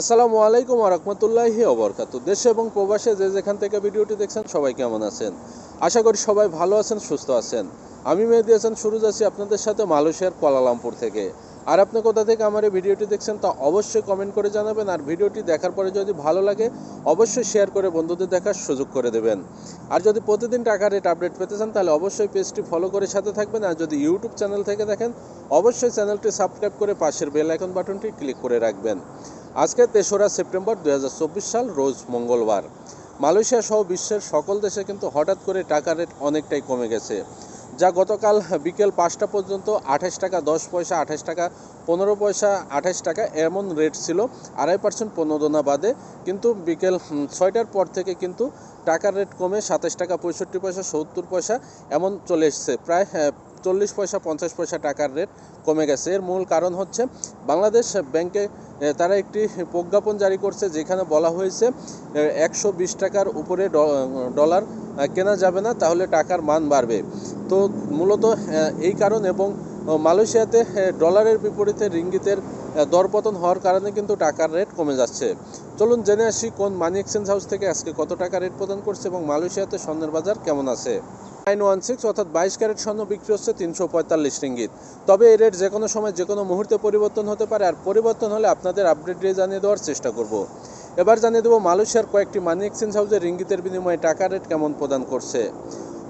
আসসালামু আলাইকুম রহমতুল্লাহি অবরকাত দেশে এবং প্রবাসে যে যেখান থেকে ভিডিওটি দেখছেন, সবাই কেমন আছেন? আশা করি সবাই ভালো আছেন, সুস্থ আছেন। আমি মেহেদি হাসান সুরুজ আছি আপনাদের সাথে মালয়েশিয়ার কুয়ালালামপুর থেকে। আর আপনি কোথা থেকে আমার এই ভিডিওটি দেখছেন তা অবশ্যই কমেন্ট করে জানাবেন, আর ভিডিওটি দেখার পরে যদি ভালো লাগে, অবশ্যই শেয়ার করে বন্ধুদের দেখার সুযোগ করে দেবেন। আর যদি প্রতিদিন টাকা রেট আপডেট পেতে চান, তাহলে অবশ্যই পেজটি ফলো করে সাথে থাকবেন, আর যদি ইউটিউব চ্যানেল থেকে দেখেন, অবশ্যই চ্যানেলটি সাবস্ক্রাইব করে পাশের বেল আইকন বাটনটি ক্লিক করে রাখবেন। আজকে তেসরা সেপ্টেম্বর দু হাজার চব্বিশ সাল রোজ মঙ্গলবার। মালয়েশিয়া সহ বিশ্বের সকল দেশে কিন্তু হঠাৎ করে টাকা রেট অনেকটাই কমে গেছে যা গতকাল বিকেল পাঁচটা পর্যন্ত আঠাশ টাকা দশ পয়সা আঠাশ টাকা পনেরো পয়সা আঠাশ টাকা এমন রেট ছিল আড়াই পার্সেন্ট প্রণোদনা বাদে। কিন্তু বিকেল ছয়টার পর থেকে কিন্তু টাকার রেট কমে সাতাশ টাকা পঁয়ষট্টি পয়সা সত্তর পয়সা এমন চলে এসছে। প্রায় হ্যাঁ, চল্লিশ পয়সা পঞ্চাশ পয়সা টাকার রেট কমে গেছে। এর মূল কারণ হচ্ছে বাংলাদেশ ব্যাংকে তারা একটি প্রজ্ঞাপন জারি করছে যেখানে বলা হয়েছে একশো বিশ টাকার উপরে ডলার কেনা যাবে না, তাহলে টাকার মান বাড়বে। তো মূলত এই কারণ এবং মালয়েশিয়াতে ডলারের বিপরীতে রিঙ্গিতের দরপতন হওয়ার কারণে কিন্তু টাকার রেট কমে যাচ্ছে। চলুন জেনে আসি কোন মানি এক্সচেঞ্জ হাউস থেকে আজকে কত টাকা রেট প্রদান করছে এবং মালয়েশিয়াতে স্বর্ণের বাজার কেমন আছে। নাইন ওয়ান সিক্স অর্থাৎ বাইশ ক্যারেট স্বর্ণ বিক্রি হচ্ছে তিনশো পঁয়তাল্লিশ রিঙ্গিত। তবে এই রেট যে কোনো সময় যে কোনো মুহূর্তে পরিবর্তন হতে পারে আর পরিবর্তন হলে আপনাদের আপডেট দিয়ে জানিয়ে দেওয়ার চেষ্টা করব। এবার জানিয়ে দেবো মালয়েশিয়ার কয়েকটি মানি এক্সচেঞ্জ হাউসে রিঙ্গিতের বিনিময়ে টাকা রেট কেমন প্রদান করছে।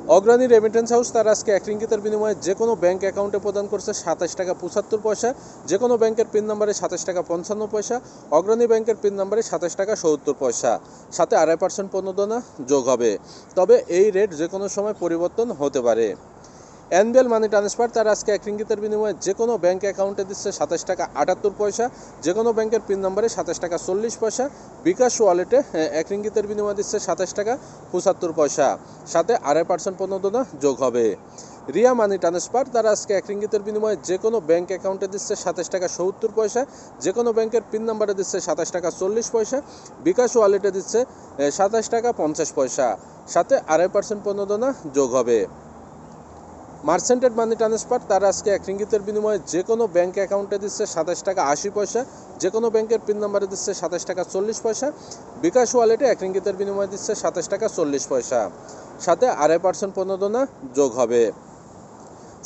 অগ্রণী রেমিটেন্স হাউস তার আজকে এক রিঙ্গিতের বিনিময়ে যে কোনো ব্যাংক অ্যাকাউন্টে প্রদান করছে সাতাশ টাকা পঁচাত্তর পয়সা যে কোনো ব্যাংকের পিন নাম্বারে সাতাশ টাকা পঞ্চান্ন পয়সা, অগ্রণী ব্যাংকের পিন নাম্বারে সাতাশ টাকা সত্তর পয়সা। সাথে আড়াই পার্সেন্ট প্রণোদনা যোগ হবে। তবে এই রেট যে কোনো সময় পরিবর্তন হতে পারে। অ্যানুয়াল মানি ট্রান্সফার, তার আজকে এক রিঙ্গিতের বিনিময়ে যে কোনো ব্যাঙ্ক অ্যাকাউন্টে দিচ্ছে সাতাশ টাকা আটাত্তর পয়সা যে কোনো ব্যাংকের পিন নম্বরে সাতাশ টাকা চল্লিশ পয়সা, বিকাশ ওয়ালেটে এক রিঙ্গিতের বিনিময়ে দিচ্ছে সাতাশ টাকা পঁচাত্তর পয়সা। সাথে আড়াই পার্সেন্ট প্রণোদনা যোগ হবে। রিয়া মানি ট্রান্সফার, তার আজকে এক রিঙ্গিতের বিনিময়ে যে কোনো ব্যাংক অ্যাকাউন্টে দিচ্ছে সাতাশ টাকা সত্তর পয়সা যে কোনো ব্যাংকের পিন নম্বরে দিচ্ছে সাতাশ টাকা চল্লিশ পয়সা, বিকাশ ওয়ালেটে দিচ্ছে সাতাশ টাকা পঞ্চাশ পয়সা। সাথে আড়াই পার্সেন্ট প্রণোদনা যোগ হবে। মার্সেন্টেড মানি ট্রান্সফার তারা আজকে এক রিঙ্গিতের বিনিময়ে যে কোনো ব্যাঙ্ক অ্যাকাউন্টে দিচ্ছে সাতাশ টাকা আশি পয়সা, যে কোনো ব্যাংকের পিন নাম্বারে দিচ্ছে সাতাশ টাকা চল্লিশ পয়সা, বিকাশ ওয়ালেটে এক রিঙ্গিতের বিনিময়ে দিচ্ছে সাতাশ টাকা চল্লিশ পয়সা। সাথে আড়াই পার্সেন্ট প্রণোদনা যোগ হবে।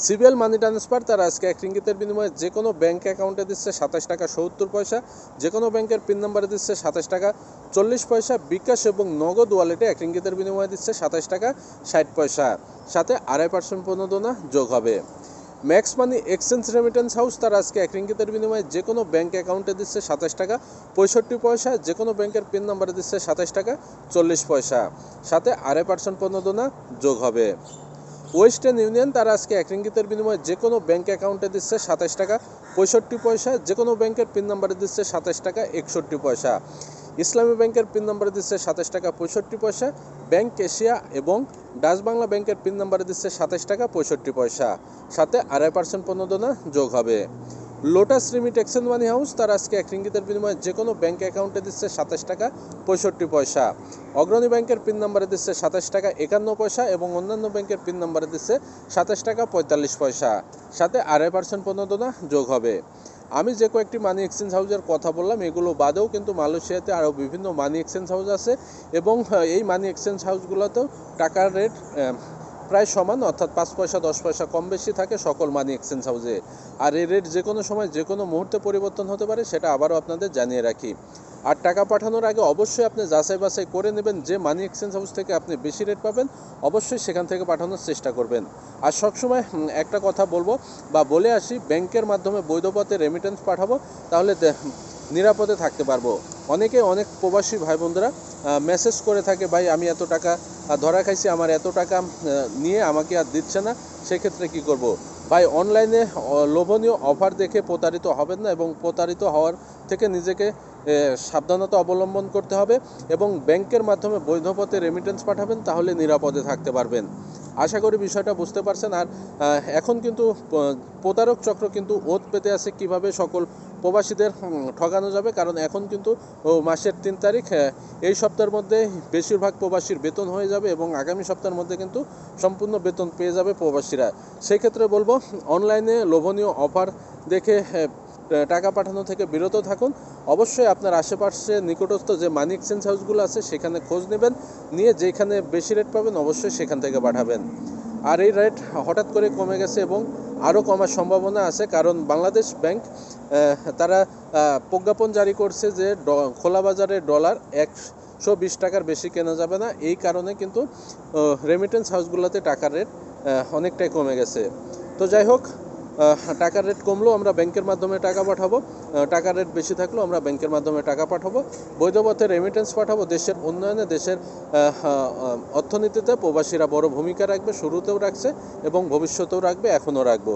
সিবিএল মানি ট্রান্সফার, তার আজকে এক রিঙ্গিতের বিনিময়ে যে কোনো ব্যাংক অ্যাকাউন্টে দিচ্ছে সাতাশ টাকা সত্তর পয়সা যে কোনো ব্যাংকের পিন নম্বরে দিচ্ছে সাতাশ টাকা চল্লিশ পয়সা, বিকাশ এবং নগদ ওয়ালেটে এক রিঙ্গিতের বিনিময়ে দিচ্ছে সাতাশ টাকা ষাট পয়সা। সাথে আড়াই পার্সেন্ট প্রণোদনা যোগ হবে। Max Money Exchange remittance house, তার আজকে এক রিঙ্গিতের বিনিময়ে যে কোনো ব্যাংক অ্যাকাউন্টে দিচ্ছে সাতাশ টাকা পঁয়ষট্টি পয়সা যে কোনো ব্যাংকের পিন নাম্বারে দিচ্ছে সাতাশ টাকা চল্লিশ পয়সা। সাথে আড়াই পার্সেন্ট প্রণোদনা যোগ হবে। ওয়েস্টার্ন ইউনিয়ন তারা আজকে এক রিঙ্গিতের বিনিময়ে যে কোনো ব্যাঙ্ক অ্যাকাউন্টে দিচ্ছে সাতাশ টাকা, পঁয়ষট্টি পয়সা যে কোনো ব্যাংকের পিন নাম্বারে দিচ্ছে সাতাশ টাকা, একষট্টি পয়সা। ইসলামী ব্যাংকের পিন নাম্বারে দিচ্ছে সাতাশ টাকা, পঁয়ষট্টি পয়সা। ব্যাংক এশিয়া এবং ডাচ বাংলা ব্যাংকের পিন নাম্বারে দিচ্ছে সাতাশ টাকা, পঁয়ষট্টি পয়সা। সাথে আড়াই পার্সেন্ট পণ্যদনা যোগ হবে। Lotus remit exchange money house তার আজকে এক রিঙ্গিতের বিনিময়ে যে কোনো ব্যাঙ্ক অ্যাকাউন্টে দিচ্ছে সাতাশ টাকা পঁয়ষট্টি পয়সা। অগ্রণী ব্যাংকের পিন নম্বরে দিচ্ছে সাতাশ টাকা একান্ন পয়সা এবং অন্যান্য ব্যাংকের পিন নম্বরে দিচ্ছে সাতাশ টাকা পঁয়তাল্লিশ পয়সা। সাথে আড়াই পার্সেন্ট প্রণোদনা যোগ হবে। আমি যে কয়েকটি মানি এক্সচেঞ্জ হাউসের কথা বললাম, এগুলো বাদেও কিন্তু মালয়েশিয়াতে আরও বিভিন্ন মানি এক্সচেঞ্জ হাউস আছে এবং এই মানি এক্সচেঞ্জ হাউসগুলোতেও টাকার রেট প্রায় সমান, অর্থাৎ পাঁচ পয়সা, দশ পয়সা কম বেশি থাকে সকল মানি এক্সচেঞ্জ হাউসে আর এই রেট যে কোনো সময়, যে কোনো মুহূর্তে পরিবর্তন হতে পারে, সেটা আবারও আপনাদের জানিয়ে রাখি। আর টাকা পাঠানোর আগে অবশ্যই আপনি যাচাই বাছাই করে নেবেন যে মানি এক্সচেঞ্জ হাউস থেকে আপনি বেশি রেট পাবেন, অবশ্যই সেখান থেকে পাঠানোর চেষ্টা করবেন। আর সবসময় একটা কথা বলব বা বলে আসি ব্যাংকের মাধ্যমে বৈধ পথে রেমিটেন্স পাঠাবো, তাহলে নিরাপদে থাকতে পারব। অনেকে অনেক প্রবাসী ভাই বোনরা মেসেজ করে থাকে, ভাই, আমি এত টাকা ধরা খাইছি, আমার এত টাকা নিয়ে আমাকে আর দিচ্ছে না, সেক্ষেত্রে কি করব? ভাই অনলাইনে লোভনীয় অফার দেখে প্রতারিত হবেন না এবং প্রতারিত হওয়ার থেকে নিজেকে সাবধানতা অবলম্বন করতে হবে এবং ব্যাংকের মাধ্যমে বৈধ পথে রেমিটেন্স পাঠাবেন, তাহলে নিরাপদে থাকতে পারবেন। আশা করি বিষয়টা বুঝতে পারছেন। আর এখন কিন্তু প্রতারক চক্র কিন্তু ওত পেতে আছে কীভাবে সকল প্রবাসীদের ঠকানো যাবে। কারণ এখন কিন্তু মাসের তিন তারিখ এই সপ্তাহের মধ্যে বেশিরভাগ প্রবাসীর বেতন হয়ে যাবে এবং আগামী সপ্তাহের মধ্যে কিন্তু সম্পূর্ণ বেতন পেয়ে যাবে প্রবাসীরা। সেই ক্ষেত্রে বলব, অনলাইনে লোভনীয় অফার দেখে টাকা পাঠানো থেকে বিরত থাকুন। অবশ্যই আপনার আশেপাশে নিকটস্থ যে মানি এক্সচেঞ্জ হাউসগুলো আছে, সেখানে খোঁজ নেবেন। নিয়ে যেখানে বেশি রেট পাবেন, অবশ্যই সেখান থেকে পাঠাবেন। আর এই রেট হঠাৎ করে কমে গেছে এবং আরও কমার সম্ভাবনা আছে, কারণ বাংলাদেশ ব্যাংক তারা প্রজ্ঞাপন জারি করছে যে ড- খোলা বাজারে ডলার একশো বিশ টাকার বেশি কেনা যাবে না। এই কারণে কিন্তু রেমিটেন্স হাউসগুলোতে টাকার রেট অনেকটাই কমে গেছে। তো যাই হোক টাকার রেট কমলেও আমরা ব্যাংকের মাধ্যমে টাকা পাঠাবো। টাকার রেট বেশি থাকলেও আমরা ব্যাংকের মাধ্যমে টাকা পাঠাবো। বৈধ পথে রেমিটেন্স পাঠাবো, দেশের উন্নয়নে, দেশের অর্থনীতিতে প্রবাসীরা বড় ভূমিকা রাখবে, শুরুতেও রাখছে এবং ভবিষ্যতেও রাখবে, এখনও রাখব।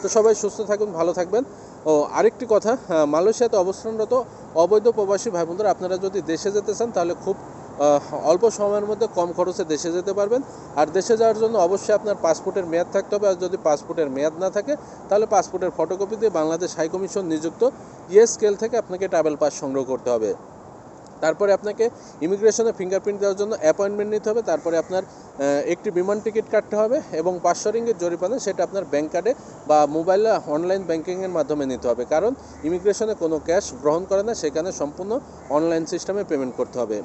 তো সবাই সুস্থ থাকুন, ভালো থাকবেন। ও, আরেকটি কথা মালয়েশিয়াতে অবস্থানরত অবৈধ প্রবাসী ভাই বোনরা আপনারা যদি দেশে যেতে চান, তাহলে খুব অল্প সময়ের মধ্যে কম খরচে দেশে যেতে পারবেন। আর দেশে যাওয়ার জন্য অবশ্যই আপনার পাসপোর্টের মেয়াদ থাকতে হবে। আর যদি পাসপোর্টের মেয়াদ না থাকে, তাহলে পাসপোর্টের ফটোকপি দিয়ে বাংলাদেশ হাই কমিশন নিযুক্ত ইয়ে স্কেল থেকে আপনাকে ট্রাভেল পাস সংগ্রহ করতে হবে। তারপরে আপনাকে ইমিগ্রেশনে ফিঙ্গারপ্রিন্ট দেওয়ার জন্য অ্যাপয়েন্টমেন্ট নিতে হবে, তারপরে আপনার একটি বিমান টিকিট কাটতে হবে এবং পাঁচশো রিঙ্গের জরিপানা সেটা আপনার ব্যাংক কার্ডে বা মোবাইলে অনলাইন ব্যাঙ্কিংয়ের মাধ্যমে নিতে হবে। কারণ ইমিগ্রেশনে কোনো ক্যাশ গ্রহণ করে না, সেখানে সম্পূর্ণ অনলাইন সিস্টেমে পেমেন্ট করতে হবে।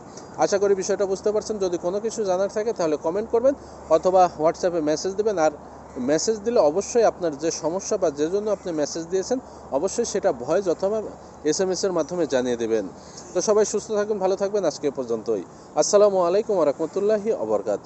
আশা করি বিষয়টা বুঝতে পারছেন। যদি কোনো কিছু জানার থাকে তাহলে কমেন্ট করবেন অথবা হোয়াটসঅ্যাপে মেসেজ দেবেন। আর মেসেজ দিলে অবশ্যই আপনার যে সমস্যা বা যে জন্য আপনি মেসেজ দিয়েছেন, অবশ্যই সেটা ভয়েস অথবা এস এম এসের মাধ্যমে জানিয়ে দেবেন। তো সবাই সুস্থ থাকবেন ভালো থাকবেন। আজকে পর্যন্তই। আসসালামু আলাইকুম রহমতুল্লাহি অবরকাত